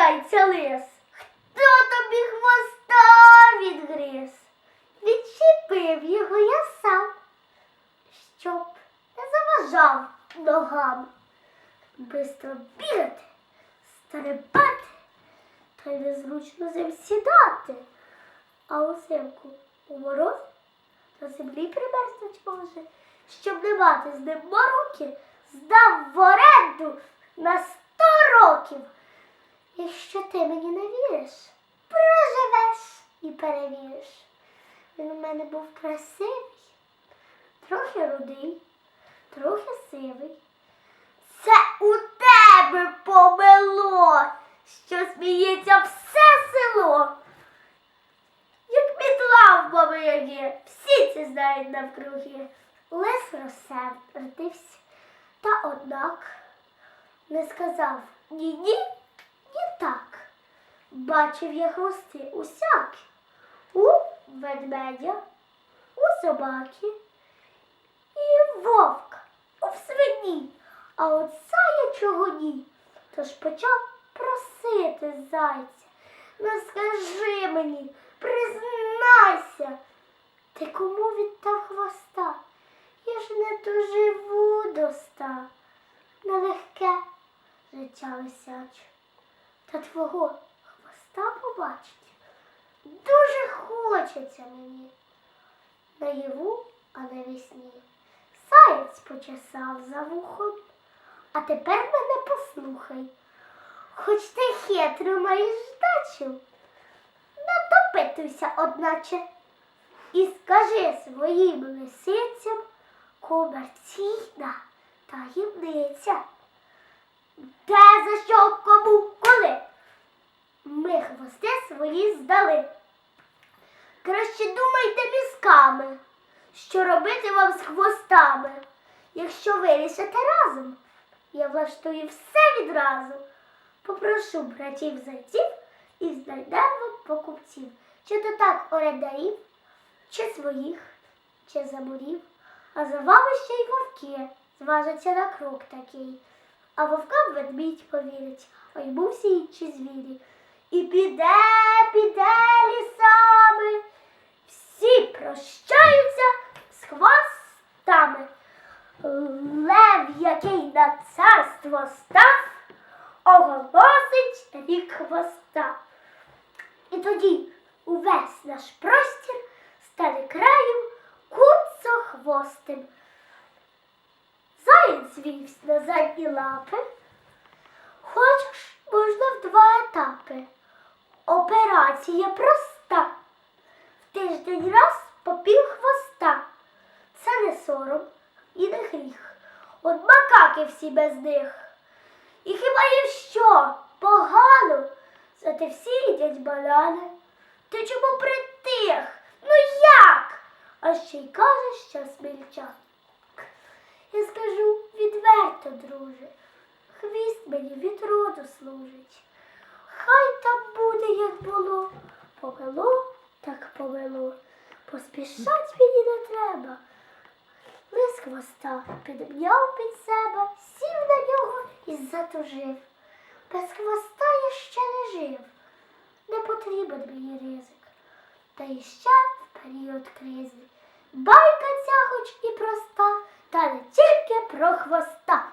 зайця лис? Хто тобі хвоста відгриз? Відчепив його я сам, щоб не заважав ногам. Бистро бігати, стрибати, та й незручно зим сідати. А узимку у мороз до землі примерзнуть може, щоб не мати з ним мороки, здав в оренду на сто років. Якщо ти мені не віриш, проживеш і перевіриш. Він у мене був красивий, трохи рудий, трохи сивий. Це у тебе помило, що сміється все село. Як мітла в баби всі це знають навкруги. Лис розсердився, та однак не сказав ні ні так. Бачив я хвости усякі. У ведмедя, у собаки і вовка, у свині. А от заячого ні. Тож почав просити зайця. Ну скажи мені, признайся, ти кому віддав хвоста? Я ж не доживу до ста. Нелегке життя лисяче. Та твого хвоста побачить. Дуже хочеться мені. Наяву, а не весні. Заєць почесав за вухом. А тепер мене послухай. Хоч ти хитро маєш здачу, не допитуйся, одначе, і скажи своїм лисицям комерційна таємниця. Де за що кому коли? Ми хвости здали. Краще думайте мізками, що робити вам з хвостами. Якщо вирішите разом, я влаштую все відразу. Попрошу братів зайців і знайдемо покупців. Чи то так орендарів, чи своїх, чи замурів. А за вами ще й вовки зважаться на крок такий. А вовкам ведмідь повірить, а йому всі інші звірі. І піде, піде лісами. Всі прощаються з хвостами. Лев, який на царство став, оголосить рік хвоста. І тоді увесь наш простір стане краєм куцохвостим. Заєць звівся на задні лапи. Хочеш, можна в два етапи. Операція проста. В тиждень раз по пів хвоста. Це не сором і не гріх. От макаки всі без них. І хіба їм що? Погано? Зате всі їдять банани. Ти чому притих? Ну як? А ще й кажеш, що смільчак. Я скажу відверто, друже, хвіст мені від роду служить. Хай там буде, як було. Повело, так повело. Поспішать мені не треба. Лис хвоста підм'яв під себе, сів на нього і затужив. Без хвоста я ще не жив. Не потрібен мені ризик. Та іще в період кризи. Байка ця хоч і проста, та не тільки про хвоста.